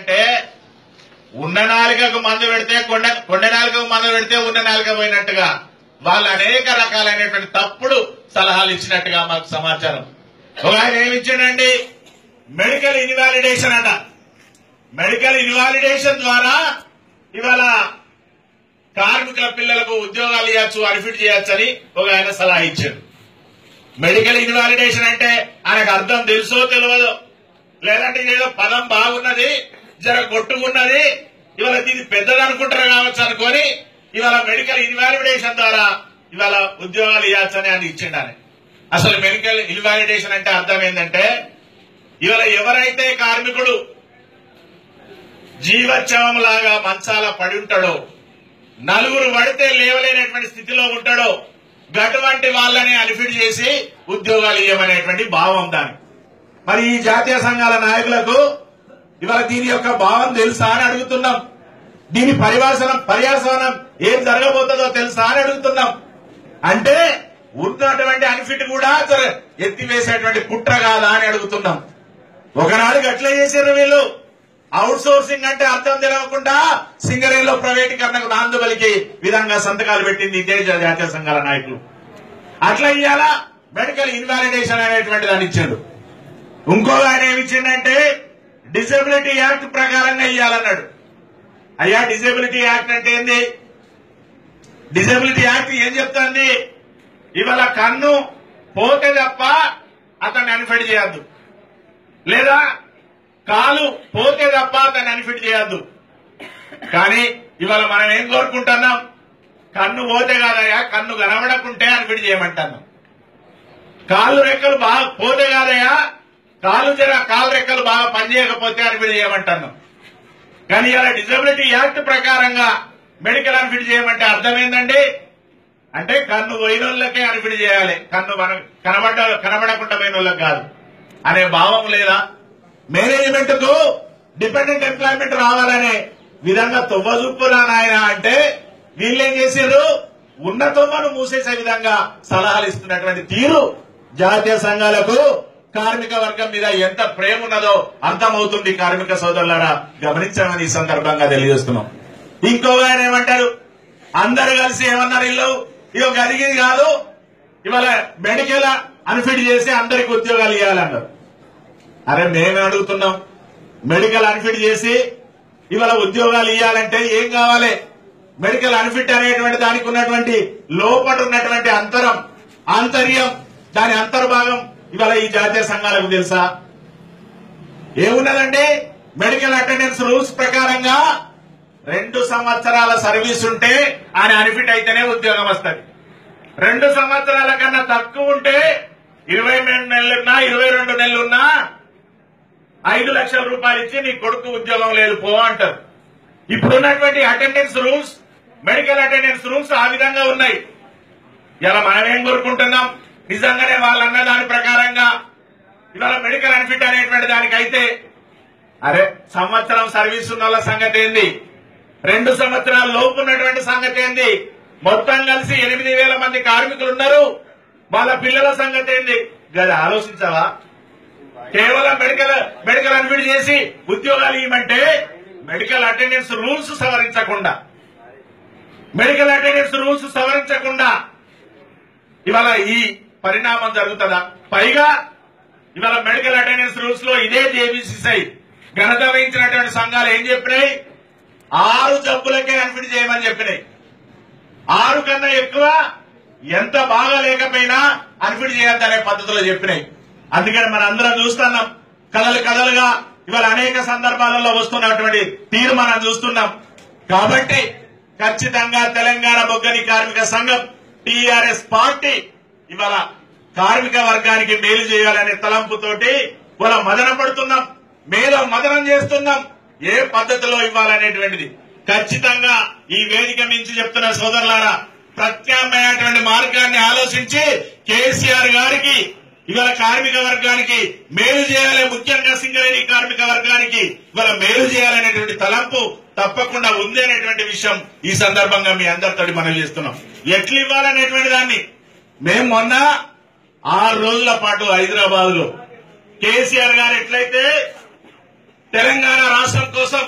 అంటే ఉన్న నాలుకకు మందు పెడితే కొండ కొండ నాలుకకు మందు పెడితే ఉన్న నాలుక పోయినట్టుగా వాళ్ళు అనేక రకాలైనటువంటి తప్పుడు సలహాలు ఇచ్చినట్టుగా మాకు సమాచారం. ఒక ఆయన ఏమిచ్చాడండి మెడికల్ ఇన్వాలిడేషన్ అట. మెడికల్ ఇన్వాలిడేషన్ ద్వారా ఇవాళ కార్మికుల పిల్లలకు ఉద్యోగాలు ఇవ్వచ్చు అరిఫిట్ చేయొచ్చు అని ఒక ఆయన సలహా ఇచ్చాడు. మెడికల్ ఇన్వాలిడేషన్ అంటే ఆయనకు అర్థం తెలుసో తెలియదు లేదంటే ఏదో పదం బాగున్నది జర కొట్టుకున్నది. ఇవాళ దీన్ని పెద్దది అనుకుంటారు కావచ్చు అనుకొని ఇవాళ మెడికల్ ఇన్వాలిడేషన్ ద్వారా ఇవాళ ఉద్యోగాలు ఇవ్వచ్చని ఆయన ఇచ్చిండాలి. అసలు మెడికల్ ఇన్వాలిడేషన్ అంటే అర్థం ఏంటంటే ఇవాళ ఎవరైతే కార్మికుడు జీవోత్సవం లాగా మంచాల పడి ఉంటాడో నలుగురు పడితే లేవలేనటువంటి స్థితిలో ఉంటాడో గటువంటి వాళ్ళని అన్ఫిట్ చేసి ఉద్యోగాలు ఇవ్వమనేటువంటి భావం దాని మరి ఈ జాతీయ సంఘాల నాయకులకు ఇవాళ దీని యొక్క భావం తెలుసా అని అడుగుతున్నాం. దీని పరివాసనం పర్యాసనం ఏం జరగబోతుందో తెలుసా అని అడుగుతున్నాం. అంటే ఉన్నటువంటి అన్ఫిట్ కూడా ఎత్తివేసేటువంటి కుట్ర కాదా అని అడుగుతున్నాం. ఒకనాడు గట్లే చేశారు వీళ్ళు. అవుట్ సోర్సింగ్ అంటే అర్థం తెలవకుండా సింగరేణిలో ప్రైవేటీకరణకు నాందుబలికి విధంగా సంతకాలు పెట్టింది ఇదే జాతీయ సంఘాల నాయకులు. అట్లా ఇయ్యాలా? మెడికల్ ఇన్వాలిడేషన్ అనేటువంటి దాన్ని ఇచ్చాడు ఇంకో ఆయన ఏమి ఇచ్చిండంటే డిసెబిలిటీ యాక్ట్ ప్రకారంగా ఇవ్వాలన్నాడు అయ్యా డిసెబిలిటీ యాక్ట్ అంటే ఏంది? డిసెబిలిటీ యాక్ట్ ఏం చెప్తుంది? ఇవాళ కన్ను పోతే తప్ప అతన్ని అన్ఫిట్ చేయొద్దు. లేదా కాలు పోతే తప్ప అతన్ని అన్ఫిట్ చేయొద్దు. కానీ ఇవాళ మనం ఏం కోరుకుంటున్నాం? కన్ను పోతే కాదయ్యా కన్ను కనబడకుంటే అన్ఫిట్ చేయమంటున్నాం. కాళ్ళు రెక్కలు బాగా పోతే కాదయ్యా కాలు జర కాలు రెక్కలు బాగా పనిచేయకపోతే అన్ఫిట్ చేయమంటున్నాం కానీ ఇలా డిజబిలిటీ యాక్ట్ ప్రకారంగా మెడికల్ అన్ఫిట్ చేయమంటే అర్థం ఏందండి అంటే కన్ను పోయినోళ్ళకే అన్ఫిట్ చేయాలి. కన్ను మనం కనబడ కనబడకుండా పోయిన వాళ్ళకి కాదు. అనే భావం లేదా? మేనేజ్మెంట్కు డిపెండెంట్ ఎంప్లాయ్మెంట్ రావాలనే విధంగా తొవ్వజుప్పురా నాయన అంటే వీళ్ళేం చేసారు ఉన్న తొవ్వను మూసేసే విధంగా సలహాలు ఇస్తున్నటువంటి తీరు జాతీయ సంఘాలకు కార్మిక వర్గం మీద ఎంత ప్రేమ ఉన్నదో అర్థమవుతుంది కార్మిక సోదరులారా. గమనించమని ఈ సందర్భంగా తెలియజేస్తున్నాం. ఇంకో ఆయన ఏమంటారు? అందరు కలిసి ఏమన్నారు ఇల్లు? ఇక గదిగింది కాదు ఇవాళ మెడికల్ అన్ఫిట్ చేసి అందరికి ఉద్యోగాలు ఇవ్వాలన్నారు. అరే మేమే అడుగుతున్నాం. మెడికల్ అన్ఫిట్ చేసి ఇవాళ ఉద్యోగాలు ఇవ్వాలంటే ఏం కావాలి? మెడికల్ అన్ఫిట్ అనేటువంటి దానికి ఉన్నటువంటి లోపల ఉన్నటువంటి అంతరం ఆంతర్యం దాని అంతర్భాగం ఇవాళ ఈ జాతీయ సంఘాలకు తెలుసా? ఏమున్నదండి? మెడికల్ అటెండెన్స్ రూల్స్ ప్రకారంగా రెండు సంవత్సరాల సర్వీస్ ఉంటే ఆయన అన్ఫిట్ అయితేనే ఉద్యోగం వస్తుంది. రెండు సంవత్సరాల కన్నా తక్కువ ఉంటే ఇరవై రెండు నెలలున్నా ఇరవై రెండు నెలలున్నా ఐదు లక్షల రూపాయలు ఇచ్చి నీ కొడుకు ఉద్యోగం లేదు పో అంటారు. ఇప్పుడున్నటువంటి attendance rules medical attendance rules ఆ విధంగా ఉన్నాయి. ఇలా మనం ఏం కోరుకుంటున్నాం? నిజంగానే వాళ్ళు అన్న దాని ప్రకారంగా ఇవాళ మెడికల్ అన్ఫిట్ అనేటువంటి దానికైతే అరే సంవత్సరం సర్వీస్ ఉన్న వాళ్ళ సంగతి ఏంది? రెండు సంవత్సరాల లోపు ఉన్నటువంటి సంగతి ఏంది? మొత్తం కలిసి ఎనిమిది వేల మంది కార్మికులు ఉన్నారు వాళ్ళ పిల్లల సంగతి ఏంది? గది ఆలోచించావా? కేవలం మెడికల్ మెడికల్ అన్ఫిట్ చేసి ఉద్యోగాలు ఇవ్వమంటే మెడికల్ అటెండెన్స్ రూల్స్ సవరించకుండా మెడికల్ అటెండెన్స్ రూల్స్ సవరించకుండా ఇవాళ ఈ పరిణామం జరుగుతుందా? పైగా ఇవాళ మెడికల్ అటెండెన్స్ రూల్స్లో ఇదే జేబీసీసీ ఘనత వహించినటువంటి సంఘాలు ఏం చెప్పినాయి? ఆరు జబ్బులకే అన్ఫిట్ చేయమని చెప్పినాయి. ఆరు కన్నా ఎక్కువ ఎంత బాగా లేకపోయినా అన్ఫిట్ చేయొద్దనే పద్ధతిలో చెప్పినాయి. అందుకని మన అందరం చూస్తున్నాం. కథలు కథలుగా ఇవాళ అనేక సందర్భాలలో వస్తున్నటువంటి తీరు మనం చూస్తున్నాం. కాబట్టి ఖచ్చితంగా తెలంగాణ బొగ్గని కార్మిక సంఘం టిఆర్ఎస్ పార్టీ ఇవాళ కార్మిక వర్గానికి మేలు చేయాలనే తలంపుతోటి ఇవాళ మదన పడుతున్నాం. మేలో మదనం చేస్తున్నాం. ఏ పద్ధతిలో ఇవ్వాలనేటువంటిది. ఖచ్చితంగా ఈ వేదిక మించి చెప్తున్న సోదరులారా ప్రత్యామ్నాయటువంటి మార్గాన్ని ఆలోచించి కేసీఆర్ గారికి ఇవాళ కార్మిక వర్గానికి మేలు చేయాలి ముఖ్యంగా సింగరేణి కార్మిక వర్గానికి ఇవాళ మేలు చేయాలనేటువంటి తలంపు తప్పకుండా ఉంది అనేటువంటి విషయం ఈ సందర్భంగా మీ అందరితో మనం చేస్తున్నాం. ఎట్లు ఇవ్వాలనేటువంటి దాన్ని? మేము మొన్న ఆరు రోజుల పాటు హైదరాబాద్లో కేసీఆర్ గారు ఎట్లయితే తెలంగాణ రాష్ట్రం కోసం